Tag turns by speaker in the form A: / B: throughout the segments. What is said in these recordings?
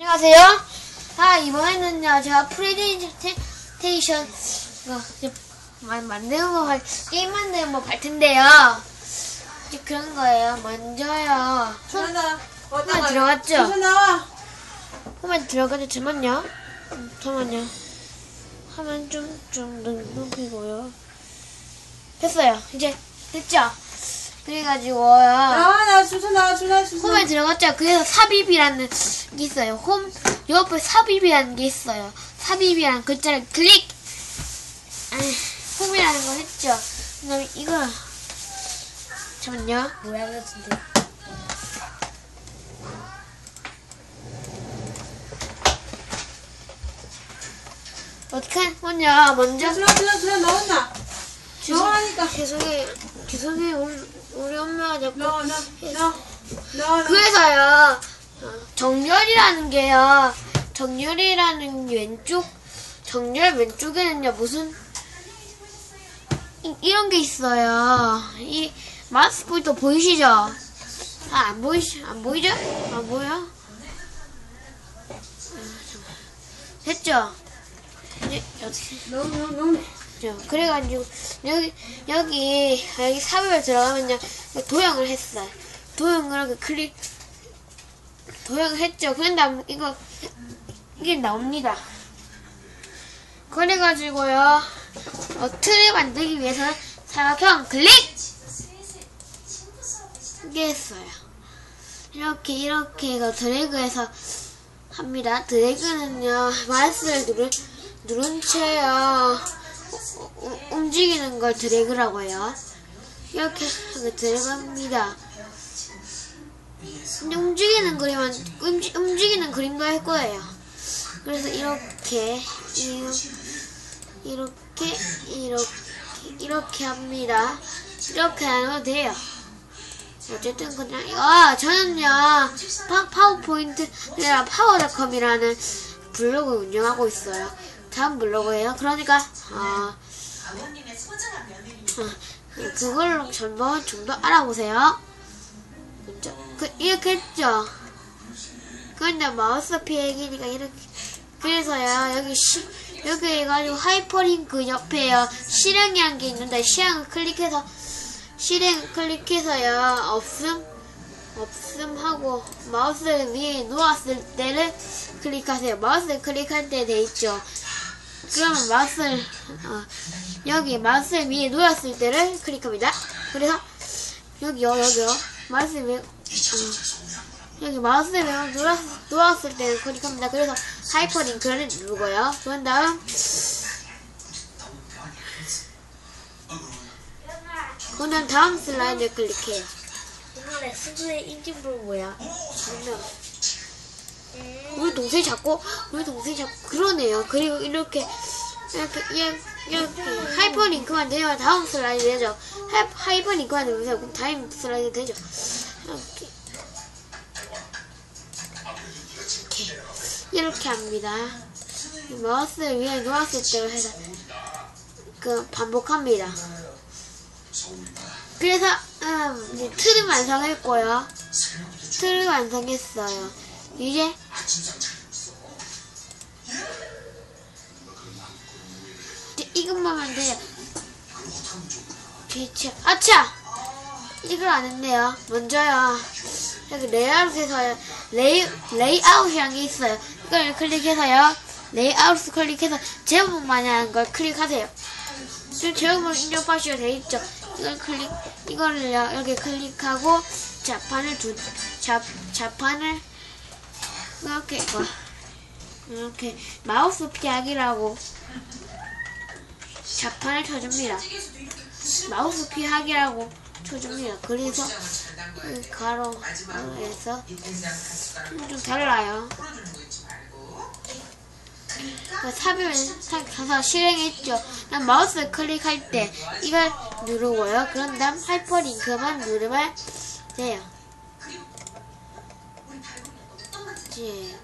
A: 안녕하세요. 아, 이번에는요, 제가 프레젠테이션, 어, 이제 만- 만드는 거, 할- 게임 만드는 거할 텐데요. 이제 그런 거예요. 먼저요.
B: 전화
A: 홈에 들어갔죠?
B: 전화 나와.
A: 홈에 들어가죠. 잠깐만요. 음, 잠깐만요. 화면 좀, 좀 높이고요. 됐어요. 이제, 됐죠? 그래가지고요.
B: 나와 나 주소 나와 주소 주소.
A: 홈에 들어갔죠. 그래서 삽입이라는 게 있어요. 홈 옆에 삽입이라는 게 있어요. 삽입이라는 글자를 클릭. 아, 홈이라는 거 했죠. 그다음에 이거 잠깐만요. 뭐야 같은데. 어떻게 먼저 먼저
B: 주소 주소 주소 나온나.
A: 죄송-
B: 나오라니까.
A: 죄송해요. 죄송해요. 우리, 엄마가 자꾸
B: 나 나와 나와.
A: 그래서요 어, 정렬이라는 게요 정렬이라는 왼쪽 정렬 왼쪽에는요 무슨 이, 런게 있어요 이 마스크도 보이시죠? 아 안 보이시 안 보이죠? 안 보여? 아. 됐죠? 이제 어떻게
B: 너무.
A: 죠 그래가지고 여기 여기 여기 삽입에 들어가면요 도형을 했어요. 도형을 클릭 도형을 했죠. 그런 다음 이거 이게 나옵니다. 그래가지고요 어, 틀을 만들기 위해서 사각형 클릭 이게 했어요. 이렇게 이렇게 해서 드래그해서 합니다. 드래그는요 마우스를 누른 누른 채요. 우- 움직이는 걸 드래그라고 해요. 이렇게 드래그합니다. 근데 움직이는 그림은 움직, 움직이는 그림도 할 거예요. 그래서 이렇게 이- 이렇게 이렇게 이렇게 합니다. 이렇게 하면 돼요. 어쨌든 그냥 아 저는요 파, 파워포인트 아니라 파워닷컴이라는 블로그 운영하고 있어요. 다음 블로그예요. 그러니까 아 어, 그걸로 전부 좀더 알아보세요. 그죠? 그, 이렇게 했죠? 근데 마우스 피해기니까 이렇게. 그래서요, 여기 시, 여기 해가지고 하이퍼링크 옆에요, 실행이란 게 있는데, 실행을 클릭해서, 실행 클릭해서요, 없음, 없음 하고, 마우스 위에 놓았을 때를 클릭하세요. 마우스 클릭할 때 돼 있죠? 그러면 마우스를 어, 여기 마우스 위에 놓았을 때를 클릭합니다. 그래서 여기요 여기요 마우스 위에 어, 여기 마우스 위에 놓았, 놓았을 때를 클릭합니다. 그래서 하이퍼링크를 누르고요. 그런 다음 그다음 다음 슬라이드 클릭해요. 이번에 스브의 인증불 뭐야? 그러면 우리 동생이 자꾸 우리 동생이 자꾸 그러네요. 그리고 이렇게 이렇게 하이퍼링크만 되면 다음 슬라이드 되죠. 하이, 하이퍼링크만 되면 다음 슬라이드 되죠. 이렇게 이렇게 합니다. 이 마우스 위에 놓았을 때로 해서 그 반복합니다. 그래서 음, 틀을 완성했고요. 틀을 완성했어요. 이제 이것만 하면 돼요. 대체 아차! 이걸 안 했네요. 먼저요. 여기 레이아웃에서 레이, 레이아웃이라는 게 있어요. 이걸 클릭해서요. 레이아웃 클릭해서 제목만 하는 걸 클릭하세요. 지금 제목은 인정파시가 돼 있죠. 이걸 클릭, 이거를요, 이렇게 클릭하고, 자판을 두, 자, 자판을, 이렇게, 뭐, 이렇게, 마우스 피하기라고, 자판을 쳐줍니다. 마우스 피하기라고 쳐줍니다. 그래서, 이 가로, 가로에서, 좀 달라요. 그 삽입을 사- 가서 실행했죠. 난 마우스 클릭할 때 이걸 누르고요. 그런 다음 하이퍼링크만 누르면 돼요. 이제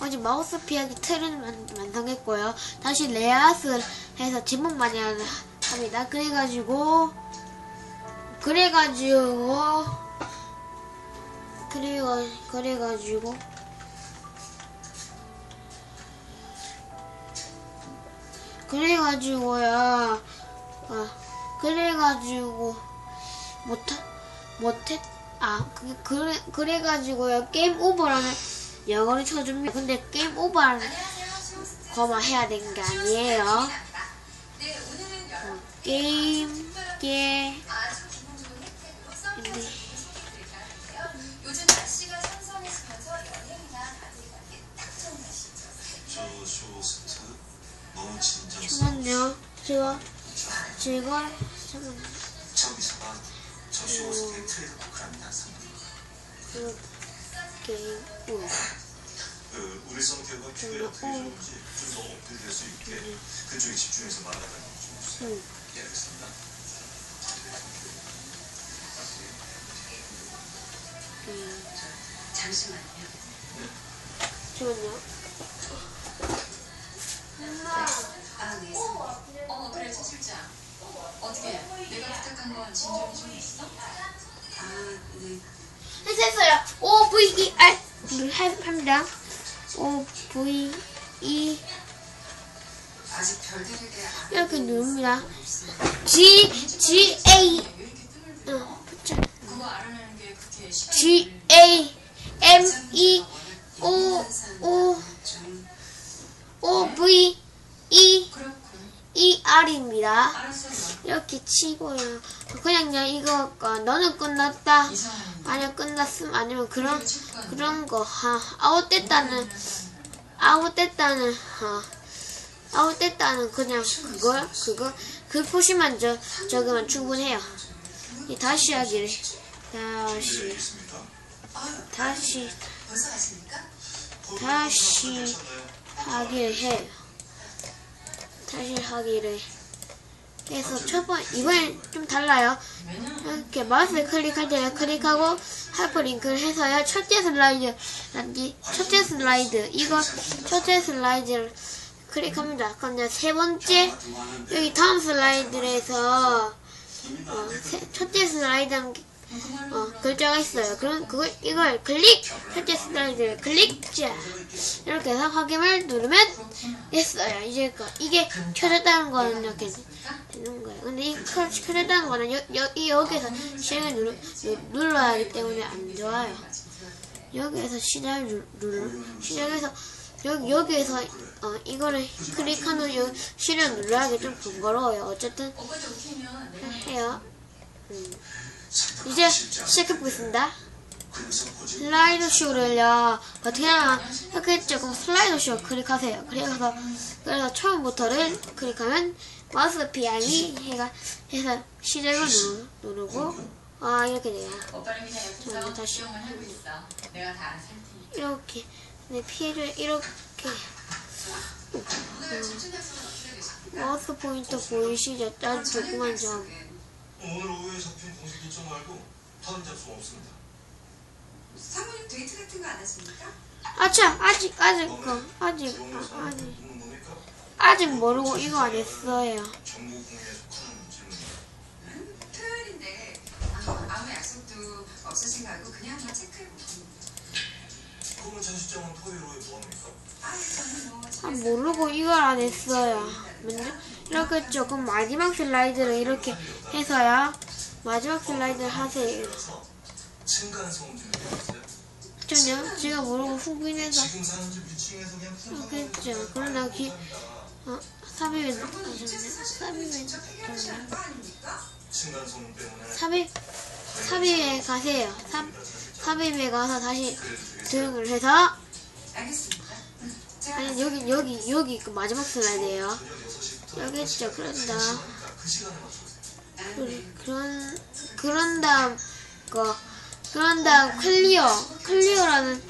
A: 아직 마우스 피하기 틀은 완성했고요. 다시 레이아웃을 해서 제목만 합니다. 그래가지고 그래가지고 그래가 그래가지고 그래가지고요. 아, 그래가지고 못하 못했 아 그, 그래 그래가지고요 게임 오버라는 영어를 쳐줍니다. 근데 게임 오버라는 거만 해야 되는 게 아니에요. 어, 게임 게
C: 진정성
A: 잠깐만요. 제가 제가 잠깐
C: 저기서가 저 쇼호스트의 트레이드 포크랍니다 상품
A: 그 게임
C: 오그 우리 성격과 큐에 어떻게 좋은지 좀더 업데이트될 수 있게 그쪽에 집중해서 말하다가 좀 주세요
A: 음.
C: 예 알겠습니다
A: 음.
D: 잠시만요.
A: 잠깐만요.
D: 아, 네. 선생님. 어, 그래, 차 실장. 어떻게, 내가 부탁한 건 진전이 좀 있어? 아, 네.
A: 했어요. O V E R 를 합니다. O V E 이렇게 누릅니다. G G A? 어, G A M E O O
D: 좀
A: O V E
D: 그렇군.
A: E R입니다.
D: 알았어요.
A: 이렇게 치고요. 그냥요 이거 어, 너는 끝났다. 아니면 끝났음 아니면 그런 그런 거 하, 아웃됐다는 아웃됐다는 어, 아웃됐다는 그냥 그걸 그거 그 표시만 저 적으면 충분해요. 이 다시 하기를
C: 네
A: 다시 다시? 다시? 하기를 해요. 다시 하기를 해서 첫번 이번엔 좀 달라요. 이렇게 마우스 클릭할 때 클릭하고 하이퍼링크를 해서요. 첫째 슬라이드, 아니, 첫째 슬라이드, 이거 첫째 슬라이드를 클릭합니다. 그럼 세 번째, 여기 다음 슬라이드에서, 어, 세- 첫째 슬라이드 어, 글자가 있어요. 그럼 그걸, 이걸 클릭! 첫째 슬라이드를 클릭! 자, 이렇게 해서 확인을 누르면 됐어요. 이제 그, 이게 켜졌다는 거는 이렇게 되는 거예요. 근데 이 켜, 켜졌다는 거는 여, 여, 이 여기서 시작을 누르, 누, 눌러야 하기 때문에 안 좋아요. 여기에서 시작을 누, 누르, 시작해서 여기, 여기에서 어, 이거를 클릭한 후 여, 시를 눌러야 하기 좀 번거로워요. 어쨌든 해요. 음. 이제 시작해보겠습니다. 슬라이드 쇼를요. 어떻게 하면 했겠죠 그럼 슬라이드 쇼 클릭하세요. 그래서 그래서 처음부터를 클릭하면 마우스 피하기 해가 해서 시작을 누르, 누르고 아 이렇게 돼요. 저는
D: 옆에서
A: 다시-. 이렇게. 네 피해를 이렇게? 마우스 포인터 보이시죠? 아주 조그만 점
C: 오늘 오후에 잡힌 공식 일정 말고 다른 잡송 없습니다
D: 사모님 데이트 같은 거 안 하십니까?
A: 아차 아직 아직 그 아직 아, 아직? 아직 모르고 이거 안 했어요
C: 전국 공에 속하는 질문입니다
D: 토요일인데 아, 아무 약속도 없으신가 하고 그냥 한번 체크해보고
C: 그러면 전 실장은 토요일 오후에 뭐합니까?
D: 아 저는 뭐
A: 아, 모르고 이걸 안 했어요. 이렇게 조금 마지막 슬라이드를 이렇게 해서요. 마지막 슬라이드를 하세요. 전혀 제가 모르고
C: 그냥
A: 그랬죠. 그러나 기, 어.
D: 거 아닙니까?
C: 층간소음 때문에
A: 삽입, 삽입에 가세요. 삽, 삽입에 가서 다시 등을 해서, 아니, 여기, 여기, 여기 그 마지막 슬라이드예요.
C: 저녁 6시부터
A: 여기 있죠. 그런다. 그런, 그런 다음, 거, 그런 다음 클리어, 클리어라는,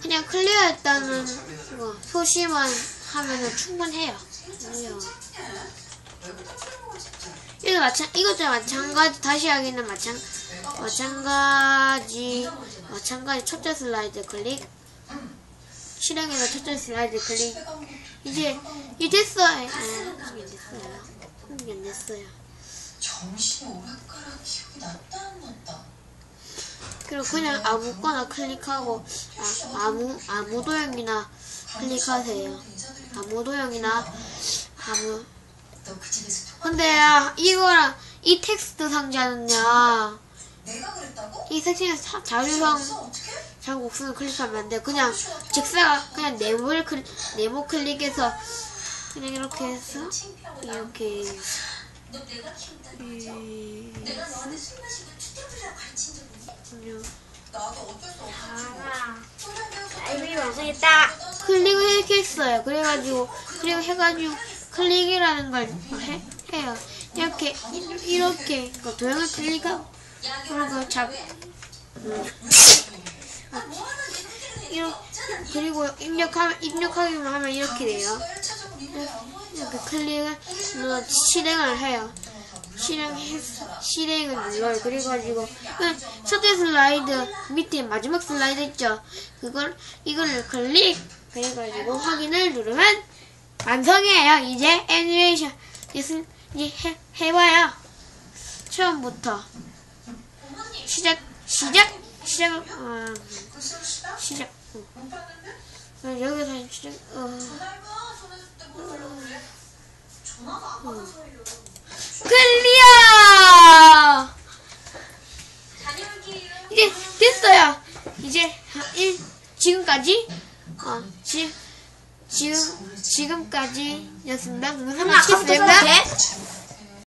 A: 그냥 클리어했다는 거, 표시만 하면은 충분해요. 클리어. 이거 마찬, 이것도 마찬가지, 다시 하기는 마찬, 마찬가지, 마찬가지 첫째 슬라이드 클릭, 실행해서 첫째 슬라이드 클릭, 이제, 이제 됐어요. 아, 이제 됐어요. 이제 됐어요. 그리고 그냥 아무거나 클릭하고 아, 아무 아무 도형이나 클릭하세요. 아무 도형이나 아무 근데 야, 이거랑 이 텍스트 상자는요
D: 내가 그랬다고?
A: 이 섹션에서 자- 자료형? 장곡순을 클릭하면 안 돼. 그냥 직사가 그냥 네모를 클릭 네모 클릭해서 그냥 이렇게 해서
D: 창피하고 나
A: 이렇게
D: 너 내가 키운다는
A: 음,
D: 거죠?
A: 이-
D: 내가 너한테 술 마시고 추태풀이라고 가르친 적 있니?
A: 그냥
D: 나도 어쩔 수 없었지 배워서
B: 아이비 완성했다.
A: 클릭을 이렇게 했어요. 그래가지고 그리고 해가지고 클릭이라는 걸 해, 해요. 이렇게 이- 이렇게 그 도형을 클릭하고 그리고 잡 이렇게 그리고 입력하면 입력하기만 하면 이렇게 돼요. 이렇게 클릭을 눌러 실행을 해요. 실행해 실행을 눌러요. 그래가지고 그냥 첫째 슬라이드 밑에 마지막 슬라이드 있죠. 그걸 이걸 클릭 그래가지고 확인을 누르면 완성이에요. 이제 애니메이션 이제 해 해봐요. 처음부터 시작 시작 시작 어, 시작. 어. 어, 여기서 시작. 어. 클리어! 이제 됐어요. 이제 일 지금까지 어, 지, 지금 지금까지였습니다. 그럼 한번 치겠습니다.